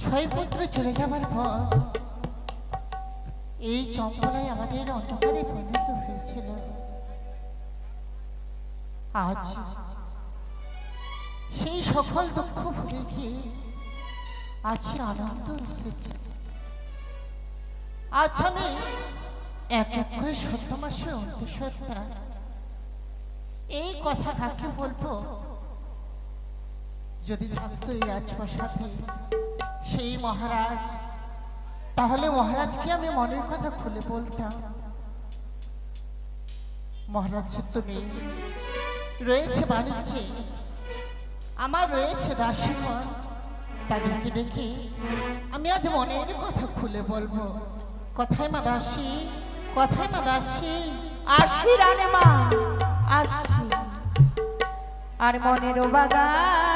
ছয় পুত্র চলে যাবার পর এই চম্পলাই আমাদের অন্ধকারে পরিণত হয়েছিল। আজ সেই সকল দুঃখ ভুলে গিয়ে আজ আনন্দ এসেছে। আজ আমি এক এক করে সত্য মাসের অন্তঃসত্ত্বা এই কথা কাকে বলব? যদি থাকতো এই রাজপ্রাসাদে সেই মহারাজ, তাহলে মহারাজকে আমি মনের কথা খুলে বলতাম। মহারাজ তো নেই। রয়েছে বাণিজ্যে। আমার রয়েছে দাসীগণ তাদেরকে ডেকে আমি আজ মনের কথা খুলে বলব। কথায় মা দাসী, কথায় মা দাসী। আসি রানে মা আসি। আর মনের বাগানে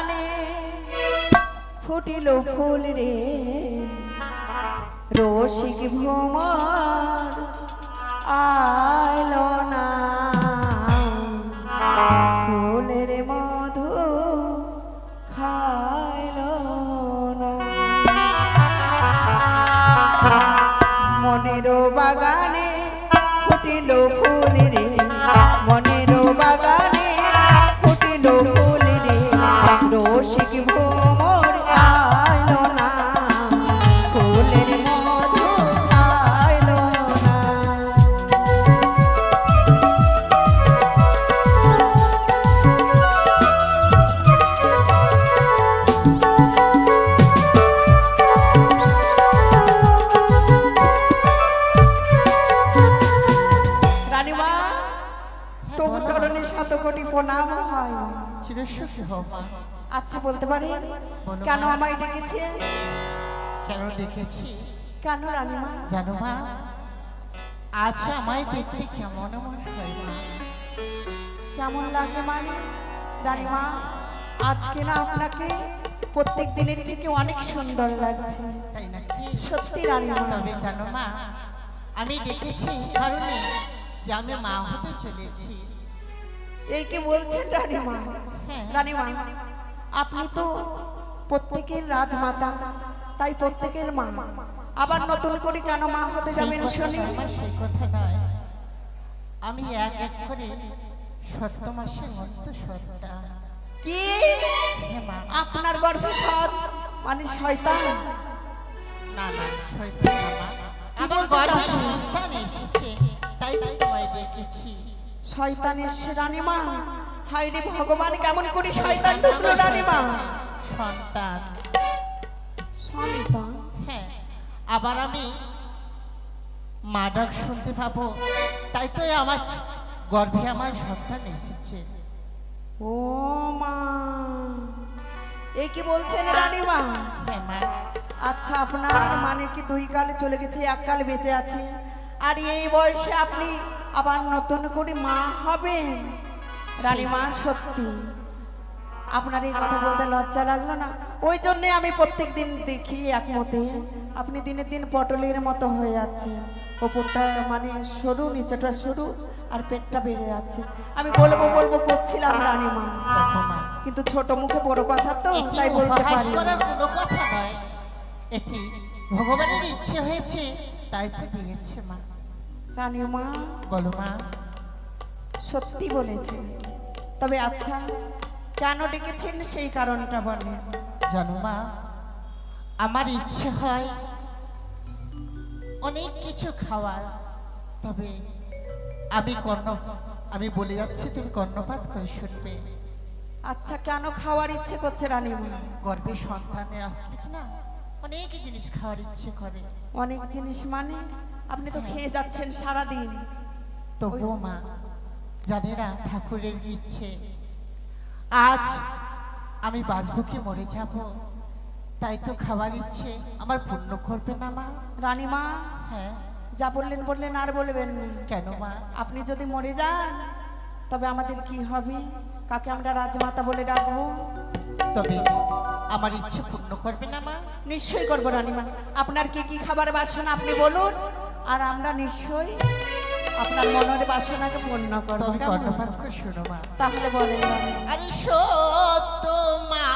ফুটিল ফুল রে। রসিক ভ্রমর আইলো না। ফুলের মধু খাইলো না। মনের বাগানে ফুটিল ফুল চিরস্বকী হও আচ্ছা বলতে পারি? কেন আমায় ডেকেছে? কেন ডেকেছি? কেন রানীমা জানো মা আজ আমায় দেখতে কেমন মনে হয় মা? কেমন লাগে মানে? রানীমা আজকে না আপনাকে প্রত্যেক দিনের থেকে অনেক সুন্দর লাগছে। তাই নাকি? সত্যি রানীমা তবে জানো মা আমি ডেকেছি এই কারণে যে আমি মা হতে চলেছি। এই কি বলছেন রানীমা। হ্যাঁ। রানীমা আপনি তো প্রত্যেকের রাজমাতা তাই প্রত্যেকের মা। আবার নতুন করে কেন মা হতে যাবেন শুনি? সেই কথা নয়। আমি এক এক করে সত্য মাসের অন্ত সত্তা কি? মা। আপনার গর্ভে সৎ? মানে শয়তান? না না শয়তান আমার গর্ভে সন্তান এসেছে তাই তোমায় ডেকেছি শয়তান এসছে রানীমা। হায় রে ভগবান কেমন করে শয়তান ঢুকলো রানীমা। সন্তান। সন্তান? হ্যাঁ আবার আমি মা ডাক শুনতে পাবো। তাই তো আমার গর্ভে আমার সন্তান এসেছে। ও মা এই কি বলছেন রানীমা? হ্যাঁ মা। আচ্ছা আপনার মানে কি দুই কালে চলে গেছে এক কাল বেঁচে আছে? আর এই বয়সে আপনি আবার নতুন করে মা হবেন। রানীমা সত্যি। আপনার এই কথা বলতে লজ্জা লাগল না? ওই জন্যে আমি প্রত্যেক দিন দেখি একমতে আপনি দিনের দিন পটলের মতো হয়ে যাচ্ছে। ওপরটা মানে সরু নিচেটা সরু আর পেটটা বেড়ে যাচ্ছে। আমি বলব বলব করছিলাম রানীমা। দেখো মা কিন্তু ছোট মুখে বড় কথা তো তাই বলতে পারি করার কোনো কথা নয়। এটি ভগবানের ইচ্ছে হয়েছে তাই তো দিয়েছে মা। রানীমা বলো মা। সত্যি বলেছে। তবে আচ্ছা কেন ডেকেছেন সেই কারণটা বলেন জানো মা আমার ইচ্ছে হয় অনেক কিছু খাওয়ার তবে আমি কর্ণ আমি বলে যাচ্ছি তুমি কর্ণপাত করে শুনবে। আচ্ছা কেন খাওয়ার ইচ্ছে করছে রানীমা গর্বে সন্তানের আসতে না? অনেক জিনিস খাওয়ার ইচ্ছে করে। অনেক জিনিস মানে? আপনি তো খেয়ে যাচ্ছেন সারা দিন তবুও মা জানে না ঠাকুরের ইচ্ছে আজ আমি বাঁচবো কি মরে যাব? তাই তো খাবার ইচ্ছে আমার পূর্ণ করবে না মা। রানীমা হ্যাঁ। যা বললেন বললেন আর বলবেন না। কেন মা? আপনি যদি মরে যান তবে আমাদের কি হবে? কাকে আমরা রাজমাতা বলে ডাকবো? তবে আমার ইচ্ছে পূর্ণ করবে না মা। নিশ্চয়ই করব রানীমা। আপনার কি কি খাবার বাসনা আপনি বলুন। আর আমরা নিশ্চয়ই আপনার মনের বাসনাকে পূর্ণ করব। শোনো মা। তাহলে বলেন। আরে সত্য মা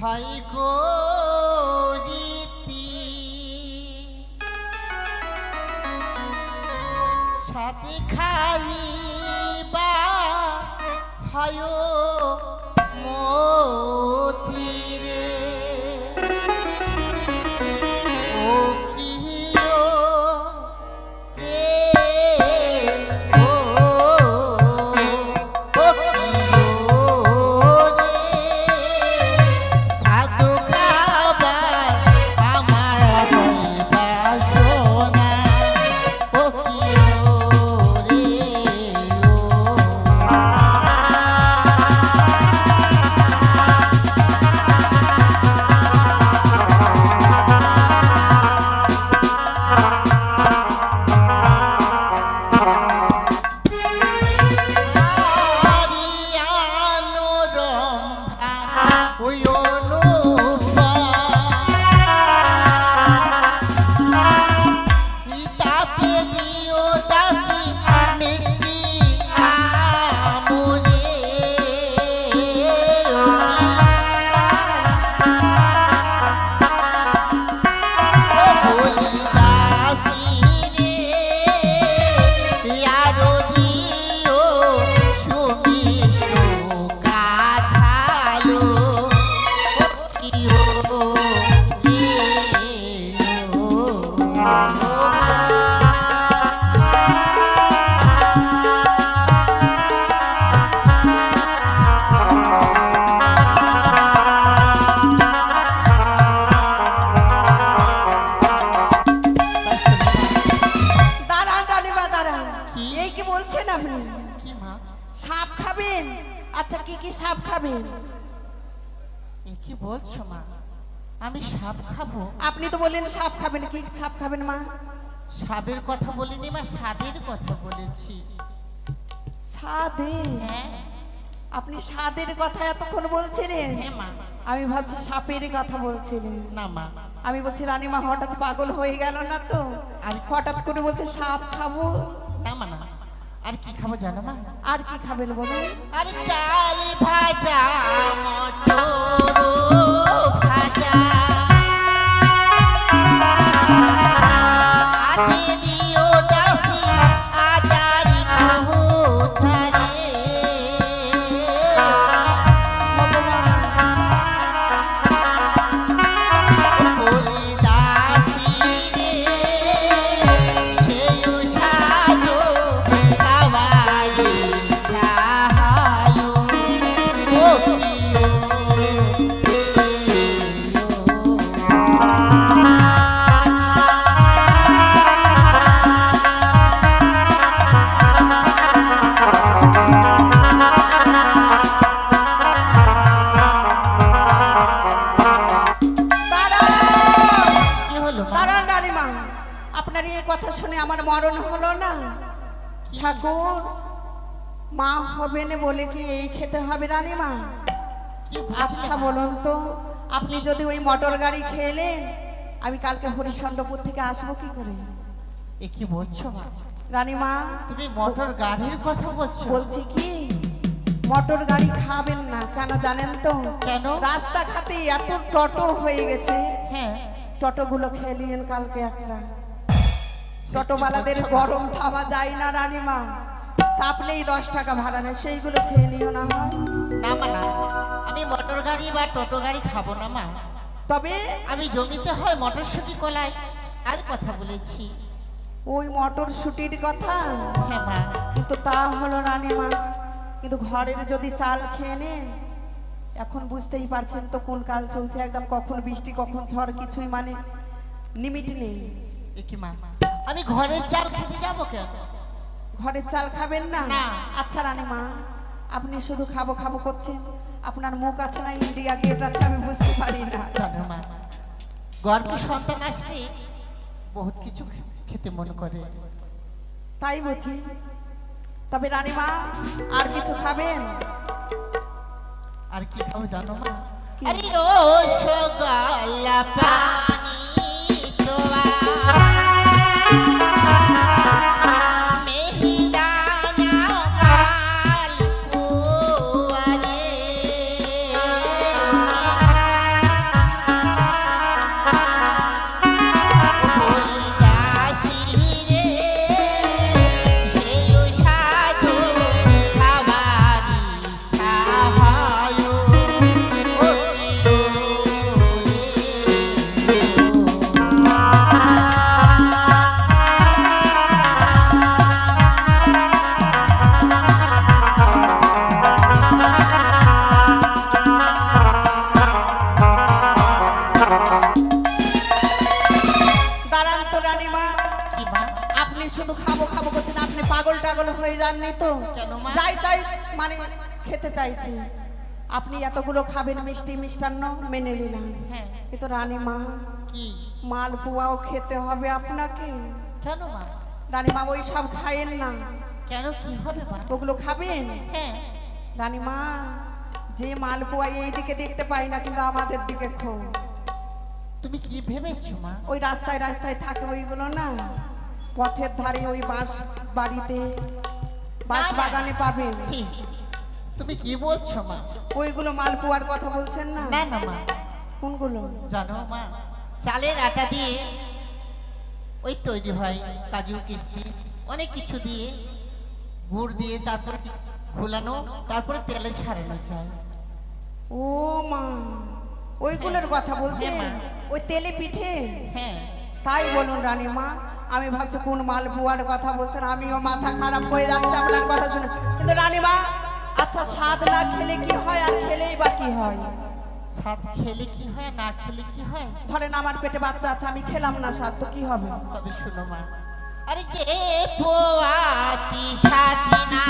হয় গো সাথে খাইবা হয় মতিরে স্বাদের কথা এতক্ষণ বলছিলেন? হ্যাঁ আমি ভাবছি সাপের কথা বলছিলেন। না মা। আমি বলছি রানীমা হঠাৎ পাগল হয়ে গেল না তো? আমি হঠাৎ করে বলছে সাপ খাব। না মা না আর কি খাব জানো মা? আর কি খাবেন বলো আরে চাল ভাজা মটর। রানীমা আপনার এই কথা শুনে আমার মরণ হলো না। ঠাকুর মা হবেন বলে কি এই খেতে হবে রানীমা আচ্ছা বলুন তো আপনি যদি ওই মোটর গাড়ি খেলেন আমি কালকে হরিশ্চন্দ্রপুর থেকে আসব কি করে? এ কি বলছো রানীমা তুমি মোটর গাড়ির কথা বলছো? বলছি কি মোটর গাড়ি খাবেন না কেন জানেন তো? কেন? রাস্তাঘাটে এত টোটো হয়ে গেছে। হ্যাঁ। টোটোগুলো খেয়ে নিয়েন কালকে একটা। টোটোওয়ালাদের গরম থামা যায় না রানীমা। চাপলেই দশ টাকা ভাড়া নেয় সেইগুলো খেয়ে নিও না হয়। না মা না। আমি মোটর গাড়ি বা টোটো গাড়ি খাব না মা। তবে আমি জমিতে হয় মটরশুটি কলাই আর কথা বলেছি। ওই মটর শুটির কথা? হ্যাঁ মা। কিন্তু তা হলো রানীমা কিন্তু ঘরের যদি চাল খেয়ে নেন এখন বুঝতেই পারছেন তো কোন কাল চলছে একদম কখন বৃষ্টি কখন ঝড় কিছুই মানে নিমিট নেই। আমি ঘরের চাল খেতে যাব কেন? ঘরের চাল খাবেন না। আচ্ছা রানীমা আপনি শুধু খাব খাব করছেন। আপনার মুখ আছে না ইন্ডিয়া গেট আছে আমি বুঝতে পারি না। গর্ভ সন্তান আসলে বহুত কিছু খেতে মন করে। তাই বুঝি। তবে রানীমা আর কিছু খাবেন? আর কি খাব জানো কি? আরে রসগোল্লা পানি মিষ্টি মিষ্টান্ন মেনে নিলাম। হ্যাঁ। কিন্তু রানীমা। কি? মালপোয়াও খেতে হবে আপনাকে। কেন মা? রানীমা ওই সব খায়েন না। কেন কি হবে মা? ওগুলো খাবেন? হ্যাঁ। রানীমা যে মালপোয়া এইদিকে দেখতে পাই না কিন্তু আমাদের দিকে খো তুমি কি ভেবেছো মা? ওই রাস্তায় রাস্তায় থাকে ওইগুলো না। পথের ধারে ওই বাঁশ বাড়িতে বাঁশ না। বাগানে পাবেন। ছি। তুমি কি বলছো মা? ওইগুলো মালপোয়ার কথা বলছেন না? না না মা। কোনগুলো? জানো মা চালের আটা দিয়ে ওই তৈরি হয় কাজু কিশমিশ অনেক কিছু দিয়ে গুড় দিয়ে তারপর ঘোলানো তারপরে তেলে ছাড়ানো যায়। ও মা ওইগুলোর কথা বলছেন? হ্যাঁ, মা। ওই তেলে পিঠে? হ্যাঁ। তাই বলুন রানী মা আমি ভাবছি কোন মালপোয়ার কথা বলছেন আমিও মাথা খারাপ হয়ে যাচ্ছে আপনার কথা শুনে। কিন্তু রানীমা আচ্ছা স্বাদ না খেলে কি হয় আর খেলেই বা কি হয়? স্বাদ খেলে কি হয় না খেলে কি হয়? ধরেন আমার পেটে বাচ্চা আছে আমি খেলাম না স্বাদ তো কি হবে? তবে শুনো মা। আরে যে পোয়াতি স্বাদ না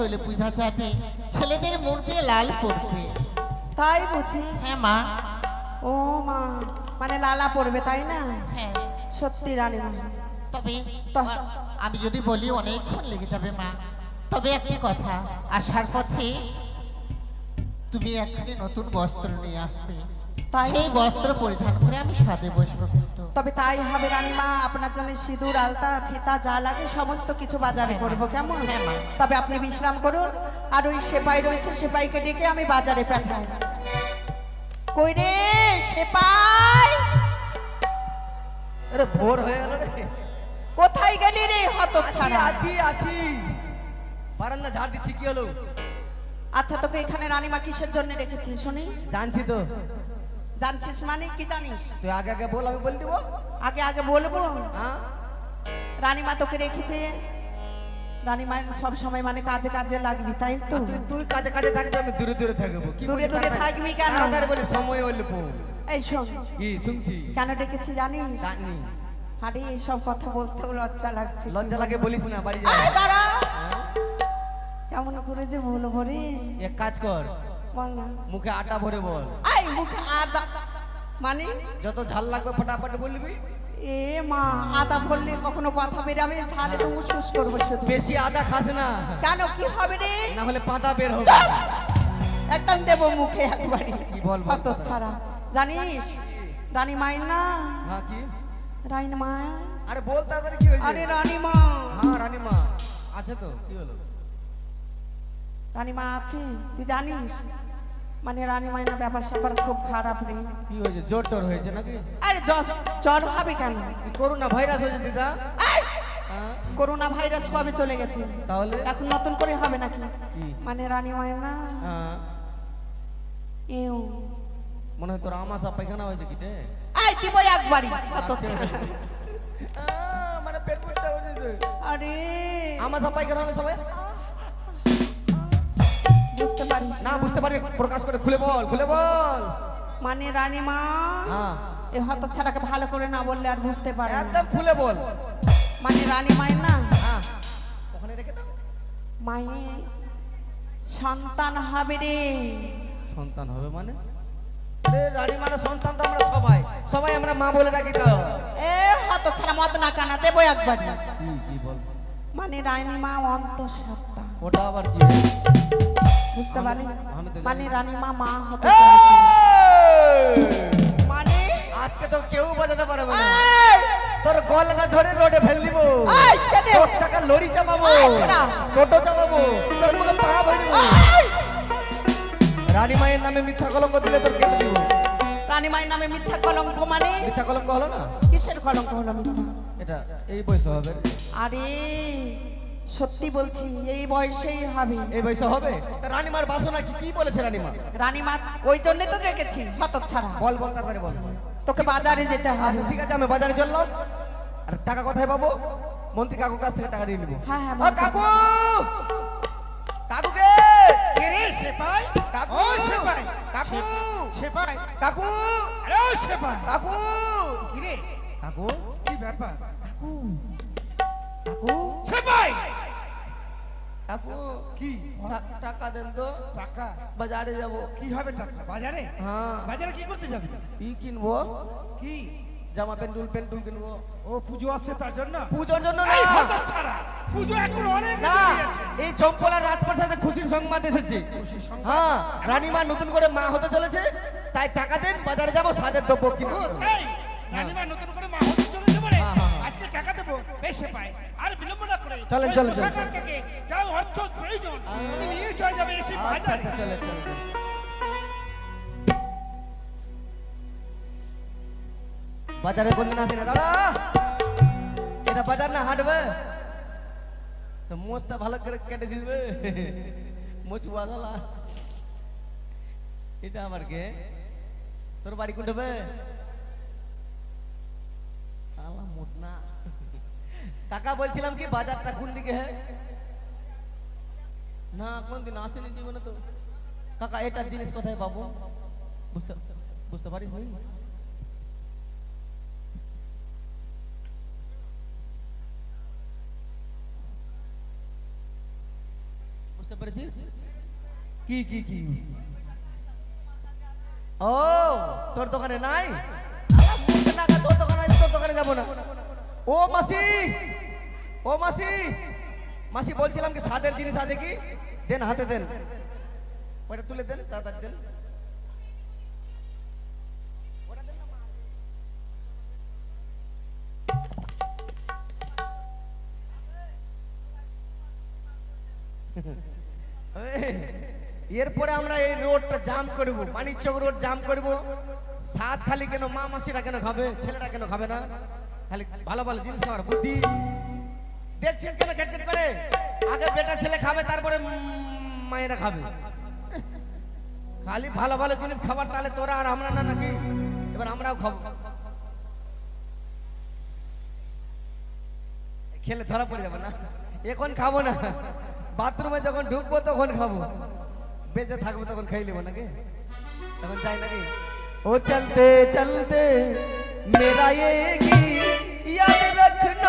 হলে বোঝা যাবে ছেলেদের মুখ দিয়ে লাল পড়বে। তাই বুঝি? হ্যাঁ মা। ও মা মানে লালা পড়বে তাই না? হ্যাঁ। সত্যি রানীমা তবে তা- আমি যদি বলি অনেকক্ষণ লেগে যাবে মা। তবে একটি কথা আসার পথে তুমি একখানি নতুন বস্ত্র নিয়ে আসবে তাই? সেই বস্ত্র পরিধান করে আমি সাদে বসবো কিন্তু। তবে তাই হবে রানীমা আপনার জন্য সিঁদুর আলতা ফিতা যা লাগে সমস্ত কিছু বাজারে হ্যাঁ, করব কেমন? হ্যাঁ, তবে আপনি বিশ্রাম করুন আর ওই সেপাই রয়েছে সেপাইকে ডেকে আমি বাজারে পাঠাই। কই রে সেপাই? আরে ভোর হয়ে গেল রে। কোথায় গেলি রে হত আছি ছাড়া আছি আছি। বারান্দা ঝাড় দিচ্ছি কি হলো? আচ্ছা তোকে এখানে রানীমা কিসের জন্য রেখেছি শুনি। জানছি তো। জানছিস মানে কি জানিস? তুই আগে আগে বল আমি বলে দিব? আগে আগে বলব। হ্যাঁ? রানীমা তোকে রেখেছে। রানীমা সব সময় মানে কাজে কাজে লাগবি তাই তো? তুই তুই কাজে কাজে থাকবি আমি দূরে দূরে থাকব। কি দূরে দূরে থাকবি কেন? তাড়াতাড়ি বলি সময় অল্প এই শোন। কি শুনছি? কেন ডেকেছি জানিস? জানি। আরে এইসব কথা বলতেও লজ্জা লাগছে। লজ্জা লাগে বলিস না বাড়ি যা। আরে দাঁড়া। হ্যাঁ? কেমন করে যে বলব রে? এক কাজ কর। বল না। মুখে আটা ভরে বল। আই মুখে আদা মানে? যত ঝাল লাগবে ফটাফট বলবি। এ মা আদা বললে কখনো কথা বেরাবে ঝালে তো উসুস করব শুধু। বেশি আদা খাস না। কেন কি হবে রে? না হলে পাতা বের হবে! একদম দেবো মুখে একবারই কি বল, কত। ছাড়া। জানিস রানী মায়ের না? হ্যাঁ কি? রানী মায় আরে বল তাড়াতাড়ি কি হয়েছে? আরে রানী মা। হ্যাঁ রানীমা আছে তো? কি হলো? রানী মা আছে? তুই জানিস মানে রানী মায়ের ব্যাপার স্যাপার খুব খারাপ রে। কি হয়েছে? জ্বর টর হয়েছে নাকি? আরে জ্বর জ্বর হবে কেন? করোনা ভাইরাস হয়েছে দিদা? হ্যাঁ? করোনা ভাইরাস কবে চলে গেছে? তাহলে? এখন নতুন করে হবে নাকি? মানে রানী মায়ের না? হ্যাঁ। এও মনে হয় তোর আমাশা পায়খানা হয়েছে কি রে? এই দিব একবারই কত ছেলে। আহ, মানে পেট ফুটতে হয়েছে। আরে। আমাশা পায়খানা হলে সবাই বুঝতে পারি প্রকাশ করে খুলে বল খুলে বল। মানে রানী মা হ্যাঁ। এই হত ছাড়াকে ভালো করে না বললে আর বুঝতে পারে একদম খুলে বল। মানে রানী মায়ের না? হ্যাঁ। ওখানে রেখে দাও। মায়ে সন্তান হবে রে। সন্তান হবে মানে? রানী মানে সন্তান তো আমরা সবাই। সবাই আমরা মা বলে ডাকি তো এ হত ছাড়া মদ না কানা দেবো একবারই কি কি বল? মানে রানী মা অন্তঃসত্ত্বা। ওটা আবার কি? বুঝতে পারি? মানে না। রানী মা মা হতে মানে? আজকে তো কেউ বাজাতে পারবে না। তোর গলাটা ধরে রোডে ফেল দিব? তোর চাকা লরি চাপাবো। টোটো চাপাবো। তোর মুখে পা ভরে রানী মায়ের নামে মিথ্যা কলঙ্ক দিলে তোর কেটে দিব। রানীমায়ের নামে মিথ্যা কলঙ্ক মানে? মিথ্যা কলঙ্ক হলো না? কিসের কলঙ্ক হলো মিথ্যা? এটা এই বয়সে হবে। আরে! সত্যি বলছি এই বয়সেই হবে। এই বয়সে হবে? তা রানীমার বাসনা কি? কি বলেছে রানীমা? রানীমা ওই জন্যই তো রেখেছি হত ছাড়া। বল বল তাড়াতাড়ি বল। তোকে বাজারে যেতে হবে। আচ্ছা ঠিক আছে আমি বাজারে চললাম। আর টাকা কোথায় পাবো? মন্ত্রী কাকুর কাছ থেকে টাকা দিয়ে নিবো। হ্যাঁ, হ্যাঁ। কাকু! কাকুকে! কে রে? সেপাই? কাকু! ও সেপাই। কাকু! সেপাই। কাকু! আরে সেপাই। কাকু! কি রে? কাকু? কি ব্যাপার? কাকু সেপাই কাকু কি? টাকা দেন তো। টাকা? বাজারে যাব। কি হবে টাকা? বাজারে? হ্যাঁ। বাজারে কি করতে যাবি? কি কিনবো? কি? জামা কিনবো। ও পুজো আসছে তার জন্য? পুজোর জন্য এই না। হতচ্ছাড়া পুজো এখন অনেক এই চম্পলার রাজপ্রাসাদে খুশির সংবাদ এসেছে? হ্যাঁ রানীমা নতুন করে মা হতে চলেছে। তাই টাকা দেন বাজারে যাব সাজের দ্রব্য কিনে। ও তাই রানীমা নতুন চলেন, চলেন, চলেন। কোষাগার অর্থ প্রয়োজন। তুমি নিয়ে চলে যাবে এসে আচ্ছা বাজারে। আচ্ছা চলে চলে চলে। বাজারে কোনদিন আসি না দাদা? এটা বাজার না হাটবে? তো মোচটা ভালো করে কেটে দিবে। মোচ বাজালা এটা আমার কে? তোর বাড়ি কোনটা বে? আলা মোট না। কাকা বলছিলাম কি, বাজারটা কোন দিকে না, কোনদিন আসেনি জীবনে তো। কাকা, এটার জিনিস কোথায় পাবো? বুঝতে পারিস নি কি কি কি? ও, তোর দোকানে নাই? টাকা তোর দোকানে তোর দোকানে যাব না। ও মাসি! ও মাসি মাসি বলছিলাম কি সাদের জিনিস আছে কি? দেন হাতে দেন। ওটা তুলে দেন, তাড়াতাড়ি দেন। এরপরে আমরা এই রোডটা জাম করব, মানিকচক রোড জাম করব। সাত খালি কেন মা মাসিরা কেন খাবে, ছেলেরা কেন খাবে না? খালি ভালো ভালো জিনিস খাবার বুদ্ধি। দেখছিস কেন কেটকেট করে আগে বেটা ছেলে খাবে তারপরে উম, মায়েরা খাবে খালি ভালো ভালো জিনিস খাবার তাহলে তোরা আর আমরা না নাকি এবার আমরাও খাবো খেলে ধরা পড়ে যাবে না এখন খাবো না বাথরুমে যখন ঢুকবো তখন খাবো বেঁচে থাকবো তখন খাই নেবো নাকি তখন যাই নাকি ও চলতে চলতে मेरा ये गीत याद रखना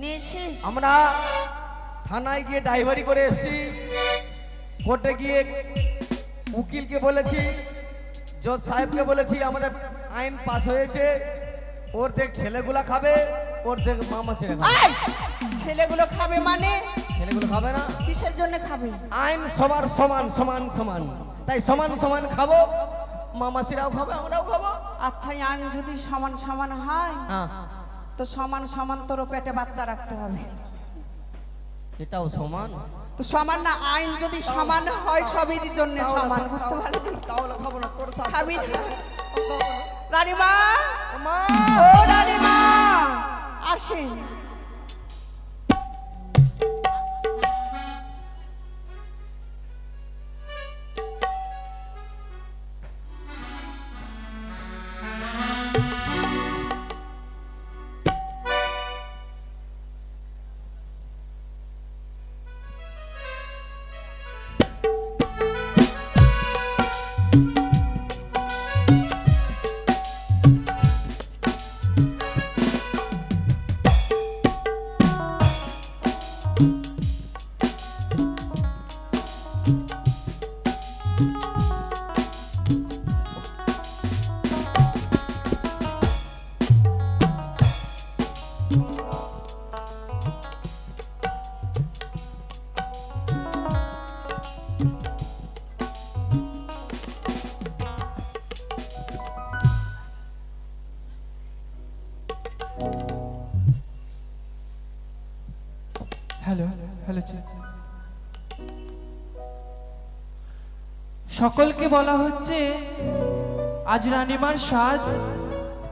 নিয়ে এসিস আমরা থানায় গিয়ে ড্রাইভারি করে এসেছি। কোর্টে গিয়ে উকিলকে বলেছি জজ সাহেবকে বলেছি আমাদের আইন পাস হয়েছে। ওর দেখ ছেলেগুলা খাবে ওর দেখ মামা ছেলে খাবে। ছেলেগুলো খাবে মানে? ছেলেগুলো খাবে না। কিসের জন্য খাবে? আইন সবার সমান সমান সমান। তাই সমান সমান খাব। মামাসিরাও খাবে আমরাও খাব। আত্মাই আইন যদি সমান সমান হয়? হ্যাঁ। তো সমান সমান তোর পেটে বাচ্চা রাখতে হবে। এটাও সমান? তো সমান না আইন যদি সমান হয় সবের জন্য সমান বুঝতে পারলি? তাহলে খাব না তোর খাবি রানীমা! ও রানীমা! আসেন সকলকে বলা হচ্ছে, আজ রানিমার স্বাদ।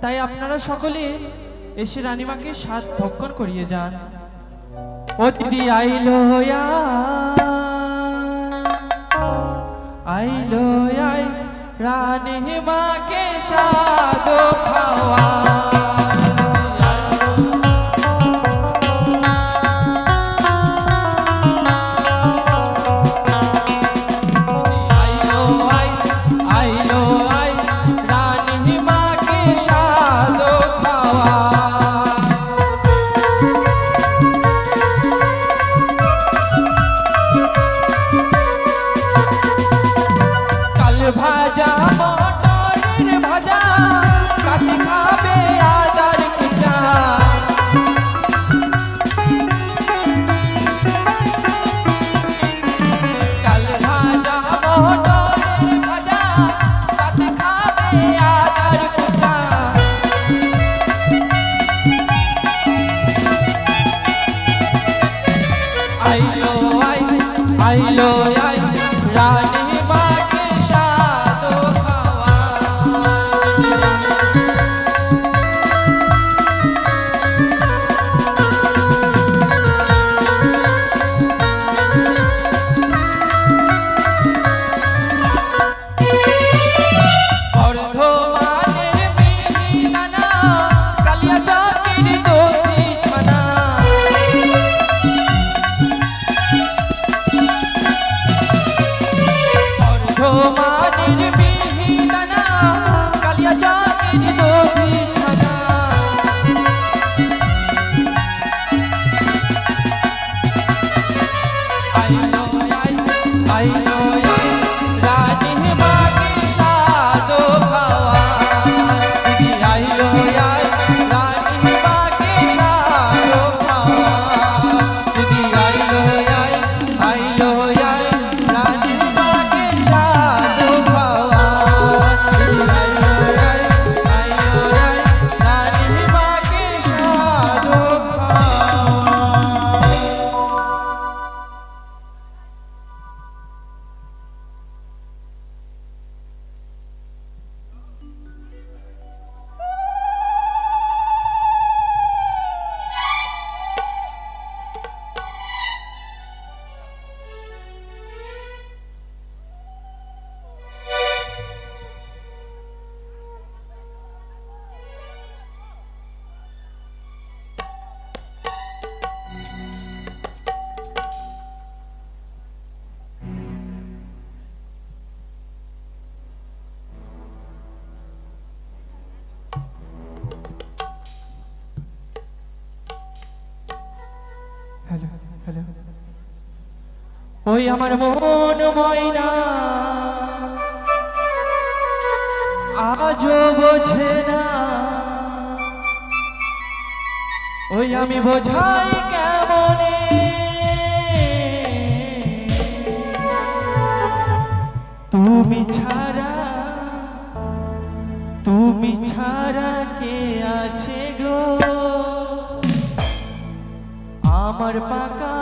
তাই আপনারা সকলে এসে রানিমাকে স্বাদ ভক্ষণ করিয়ে যান। দিদি আইলো আইলো আই রানিমাকে স্বাদ খাওয়া। ওই আমার মন ময়না। আজও বোঝে না। ওই আমি বোঝাই কেমনে? তুমি ছাড়া তুমি ছাড়া কে আছে গো? আমার পাকা